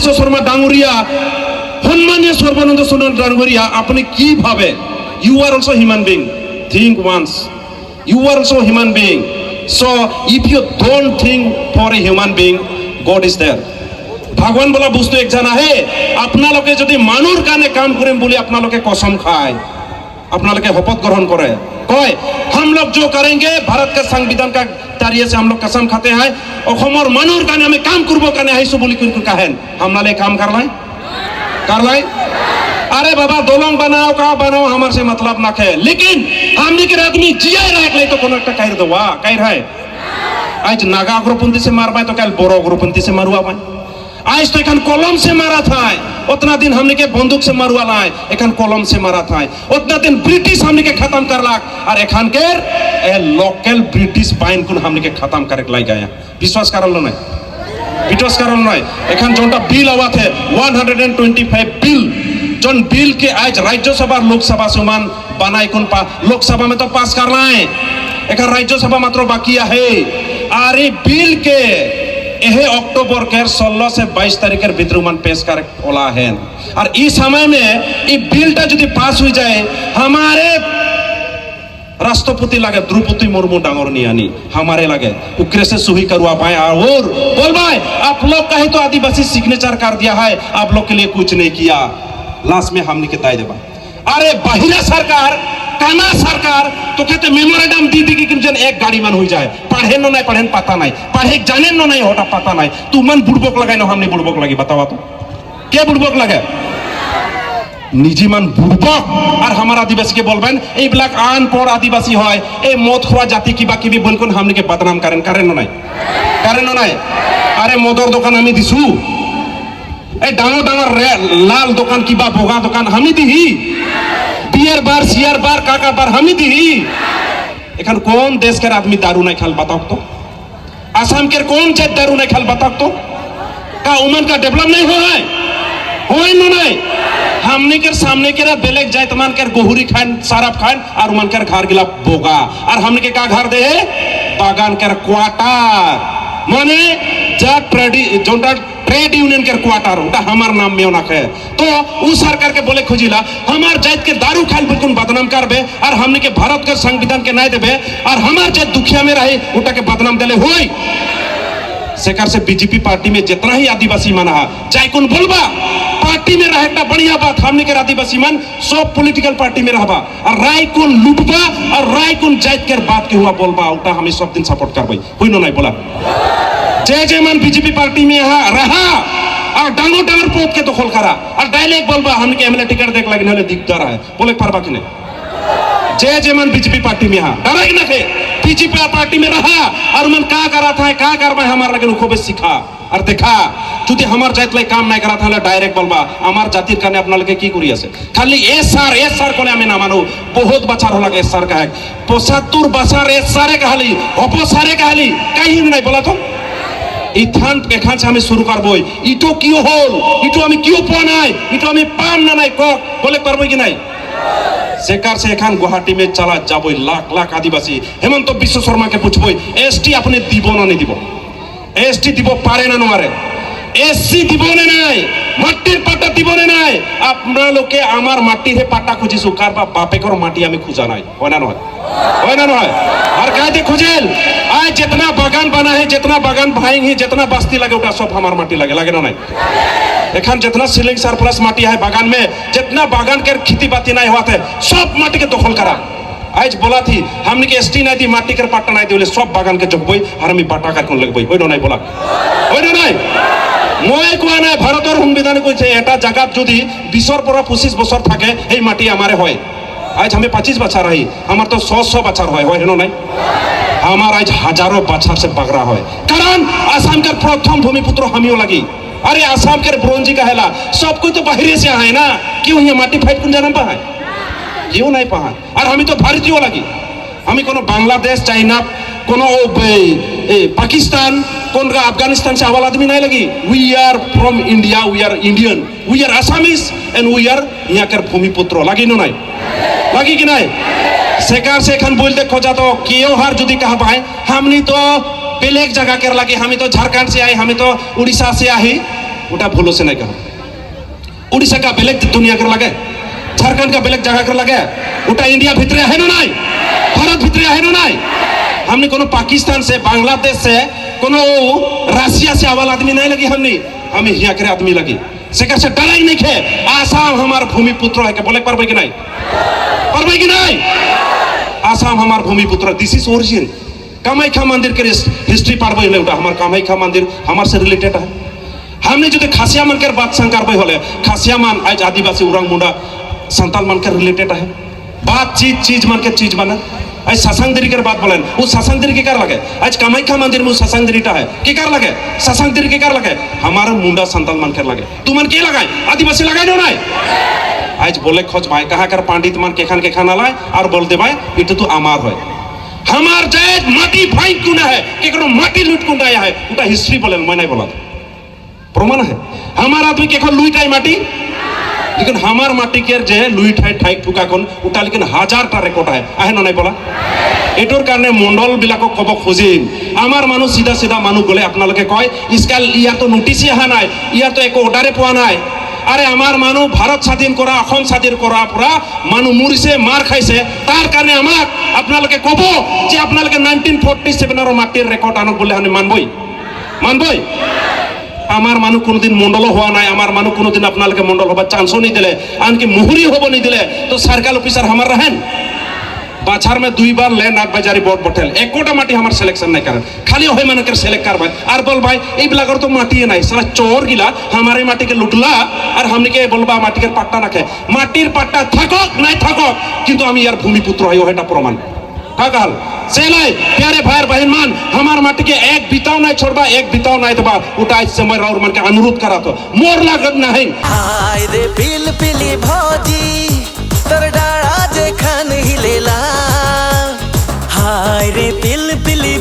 বিশ্ব শর্মা ডাঙরিয়া সম্মানীয় সর্বানন্দ সোনাল ডাঙরিয়া আপনি কি ভাবেন? You are also human being think once you are also human being so if you don't think for a human being god is there ভগবান বলা বস্তু এক জানা, হে যদি মানুষ কানে কাম করেন বলে আপনালোকে কসম খায়। আপনাদেরকে শপথ গ্রহণ করে। কয় হাম লোক যো কাৰেংগে ভারতকে কা সংবিধান কা তাৰিয়ে সে কসম খাতে হয়। অসমৰ মানুহৰ কাৰণে আমি কাম কৰিব কাৰণে আহিছো বুলি কিন্তু কাহেন। হামলালে কাম কাৰলাই কাৰলাই আরে বাবা, দলং বানাও কা বানাও, আমার সে মতলব না খে। লেকিন, আমি কি আদমি জিয়াই রাখ লাই তো কোন একটা কাইর দেওয়া। কাইর হয়? আজ নাগা অগ্রপন্থী সে মারবাই তো কাল বড় অগ্রপন্থী সে মারুয়া পায় आज तो एखन कलम से मारा था उतना दिन हमने के बंदूक से मारुआ लाए एखन कलम से मारा था उतना दिन ब्रिटिश हमने के खत्म कर लाक और एखन के ए लोकल ब्रिटिश बाइन कुन हमने के खत्म करे लाई गया विश्वास करल नहीं विश्वास करल नहीं एखन जोनटा बिल आवा थे 125 बिल जोन बिल के आज राज्यसभा लोकसभा समान बनाई कुन पा लोकसभा में तो पास कर लाए एखन राज्यसभा मात्र बाकी है और ये बिल के यह अक्टूबर के 16 से 22 तारीखेर भीतर मान पेश कर ओला है और इस समय में ये बिलटा यदि पास हो जाए, हमारे राष्ट्रपति लगे द्रौपदी मुर्मू डांगर नहीं आनी हमारे लगे उग्र से सुही करवा पाए, और बोल भाई, आप लोग का ही तो आदिवासी सिग्नेचर कर दिया है, आप लोग के लिए कुछ नहीं किया। लास्ट में हमने के दाय देवा अरे बहिरा सरकार काना सरकार तो कहते मेमोरेंडम दी दी कि जन एक गाड़ी मन हो जाए पढ़े नो नहीं पढ़े पता नहीं पढ़े जाने नो नहीं होता पता नहीं तू मन बुड़बोक लगाए ना हमने बुड़बोक लगी बतावा तो কে বুড়বক লাগে নিজে মান বুড়বক আর আমার আদিবাসীকে বলবেন এইবিলাক আন পর আদিবাসী হয় এই মদ খোয়া জাতি কিবা কিবি বলকুন হামনিকে বদনাম করেন কারেন নাই কারেন নাই আরে মদর দোকান আমি দিছু এই ডাঙর ডাঙর রে- লাল দোকান কিবা বগা দোকান আমি দিহি বিয়ের বার সিয়ার বার কাকা বার আমি দিহি এখন কোন দেশকের আদমি দারু নাই খাল बताओ तो आसाम के कौन जात दारू नहीं खाल बताओ तो का उमन का डेवलप नहीं हुआ है হয় না নাই हमने के सामने के बेलेग जात मान कर गोहुरी खान सारफ खान और मन कर घर गिला बोगा और हमने के का घर दे है बागान कर क्वार्टर माने जा ट्रेडी जोटा ट्रेड यूनियन के क्वार्टर ওটা আমার নাম में ना है तो उ सरकार के बोले खुजिला हमार जात के दारू खाल बिल्कुल बदनाम करबे और हमने के भारत के संविधान के नहीं देबे और हमार जात दुखिया में रहे ওটা के बदनाम देले होई सेकर से बीजेपी पार्टी में जितना ही आदिवासी मन है चाहे कौन बोलबा पार्टी में रहे एक बढ़िया बात हमने के आदिवासी मन सब पॉलिटिकल पार्टी में रहबा और राय कौन लुटबा और राय कौन जात के बात के हुआ बोलबा उल्टा हमें सब दिन सपोर्ट करबई कोई नो नहीं बोला जय जय मन बीजेपी पार्टी में यहाँ रहा और डांगो डांगर पोत के दखल करा और डायरेक्ट बोलबा हमके एमएलए टिकट देख लगे नाले दिखदार है बोले पारबा कि नहीं जय जय मन बीजेपी पार्टी में यहाँ डरा कि ना थे बीजेपी पार्टी में रहा और मन का करा था का करबा हमार लगे खूब सिखा আর দেখা যদি আমার জাত লাই কাম নাই করা তাহলে ডাইরেক্ট বলবা আমার জাতির কানে আপনাকে কি করি আছে খালি এস স্যার এস স্যার কোনে আমি না মানো বহুত বছর হলাগে এস স্যার কাহে পঁচাত্তর বছর এস স্যারে কাহালি অপ স্যারে কাহালি কাহিনী নাই বলা তো ইথান, এখান থেকে আমি শুরু করব। ইটো কিয় হল? ইটো আমি কিয় পোৱা নাই? ইটো আমি পাম না নাই? কক, বলে পারব কি নাই? সেকার সে এখান গুয়াহাটি মে চালা যাবই, লাখ লাখ আদিবাসী। হেমন্ত বিশ্ব শর্মাকে পুছবই এসটি আপনি দিব না নি দিব? এসটি দিব পারে না নোয়ারে এসসি দিব না নাই মাটির পাটা দিব না নাই আপনালোকে আমার মাটির হে পাটা খুঁজিছো কার বা বাপেকর মাটি আমি খুঁজা নাই হয় না নয় হয় না নয় আর কায়দে খুঁজেল आज जितना बागान बना है जितना बागान भाएंगे जितना बस्ती लगे उठा सब हमार माटी लगे लगे ना नहीं एखन जितना सीलिंग सरप्लस माटी है बागान में जितना बागान के खेती बाती नहीं हुआ थे सब माटी के दखल करा आज बोला थी हमने के एसटी नहीं दी माटी के पाटा नहीं दिले सब बागान के जगबई और हम बाटा कर लगबई ওই নাই বলা ওই নাই মই কোৱা নাই, ভাৰতৰ সংবিধানে কৈছে, এটা জেগাত যদি বিছৰ পৰা পঁচিছ বছৰ থাকে সেই মাটি আমাৰে হয়। আজ আমি পঁচিছ বছৰ আহি আমাৰতো তো শ হয় হয় হেনো নাই আমার আজ হাজারো বাছার সে পাগড়া হয়। কারণ আসামকে প্রথম ভূমিপুত্র হামিও লাগি। আরে আসামকার ব্রোঞ্জি কাহেলা সব কই তো বাহিরে সে না কেউ ইয়ে মাটি ফাইট কোন জানাম পাহায় কেউ নাই পাহায় আর আমি তো ভারতীয় লাগি। আমি কোনো বাংলাদেশ, চাইনা, কোনো बांग्लादेश चाइना कोनो ए- ए, पाकिस्तान कोन का अफगानिस्तान से हवाला आदमी नहीं लगी we are from India we are Indian we are Assamese and we are यहाँ के भूमिपुत्र लगी नो नहीं लगी कि नहीं সেকার সেখান বলতে খোঁজা তো কেউ হার যদি কাহা পায় হামনি তো বেলেগ জায়গা के लगे हमी तो झारखंड से आई हमी तो उड़ीसा से आई ওটা ভুলো से नहीं कहा उड़ीसा का बेलेग दुनिया कर लगे झारखंड का बेलेग जगह कर लगे ওটা इंडिया भितरे है ना नहीं भारत भितरे है ना नहीं हमने कोनो पाकिस्तान से बांग्लादेश से कोनो रसिया से आवाल आदमी नहीं लगी हमने हमें हिया करे आदमी लगी सेकर से डरा ही नहीं खे आसाम हमार भूमि पुत्र है के बोले पारबे कि नहीं पारबे कि नहीं आसाम हमार भूमि पुत्र दिस इज ओरिजिन कामाख्या मंदिर के हिस्ट्री पारबे हले ওটা আমার কামাখ্যা মন্দির আমার से रिलेटेड है हमने যদি খাসিয়া মানকের বাদ সংকারবে হলে খাসিয়া মান আজ আদিবাসী উরাং মুন্ডা संताल मान के रिलेटेड है बात चीज चीज मान के चीज बना आज ससंग देरी के बात बोलें वो ससंग देरी के कर लगे आज कामाख्या मंदिर में वो ससंग देरीटा है के कर लगे ससंग देरी के कर लगे हमारा मुंडा संताल मान कर लगे तू मन के लगाए आदिवासी लगाए ना নাই আজ বলে খোঁজ ভাই কাহাকার পাণ্ডিত মান কেখান কেখান আলায় আর বলতে ভাই এটা তো আমার হয় আমার জায়গ মাটি ভাই কোনা है কেকনো মাটি লুট কোনটা আয়া है ওটা হিস্ট্রি বলেন মই নাই বলা প্রমাণ है আমার आदमी के এখন লুইটাই মাটি लेकिन हमार माटी के जे लुई ঠাই ঠাই ঠুকা কোন ওটা लेकिन হাজারটা রেকর্ড হয় আহে না নাই বলা এটোর কাৰণে মণ্ডল বিলাকক ক'ব খুজিম আমাৰ মানুহ চিধা চিধা মানুহ গ'লে আপোনালোকে কয় ইস্কাল ইয়াতো নোটিচেই অহা নাই ইয়াতো একো অৰ্ডাৰে পোৱা নাই আৰে আমাৰ মানুহ ভাৰত স্বাধীন কৰা অসম স্বাধীন কৰাৰ পৰা মানুহ মৰিছে মাৰ খাইছে তাৰ কাৰণে আমাক আপোনালোকে ক'ব যে আপোনালোকে নাইনটিন ফৰ্টি ছেভেনৰ মাটিৰ ৰেকৰ্ড আনক বুলি আমি মানবই মানবই আমার মানুষ কোনোদিন মন্ডল হওয়া নাই আমার মানুষ কোনোদিন আপনাদের মন্ডল হবার চান্সও নি দিলে আনকি মুহুরি হব নি দিলে তো সার্কেল অফিসার আমার রাহেন বাছার মে দুইবার লেন আগ বাজারি বট বটেল একোটা মাটি আমার সিলেকশন নাই কারণ খালি হয় মানুষের সিলেক্ট কার ভাই। আর বল ভাই এইবিলাকর তো মাটিয়ে নাই। সারা চোর গিলা আমার এই মাটিকে লুটলা আর হামনিকে বলবা মাটিকে পাট্টা নাখে মাটির পাট্টা থাকক, নাই থাকক, কিন্তু আমি ইয়ার ভূমিপুত্র হই ওটা প্রমাণ भगल सेलाई प्यारे भाई बहन मान हमार माटी के एक बिताव नहीं छोड़बा एक बिताव नहीं दबा उठाई से मैं और मन के अनुरोध करा तो मोर लागत नहीं हाय रे पिल पिली भाजी तर डाड़ा जे खन हिलेला हाय रे पिल पिली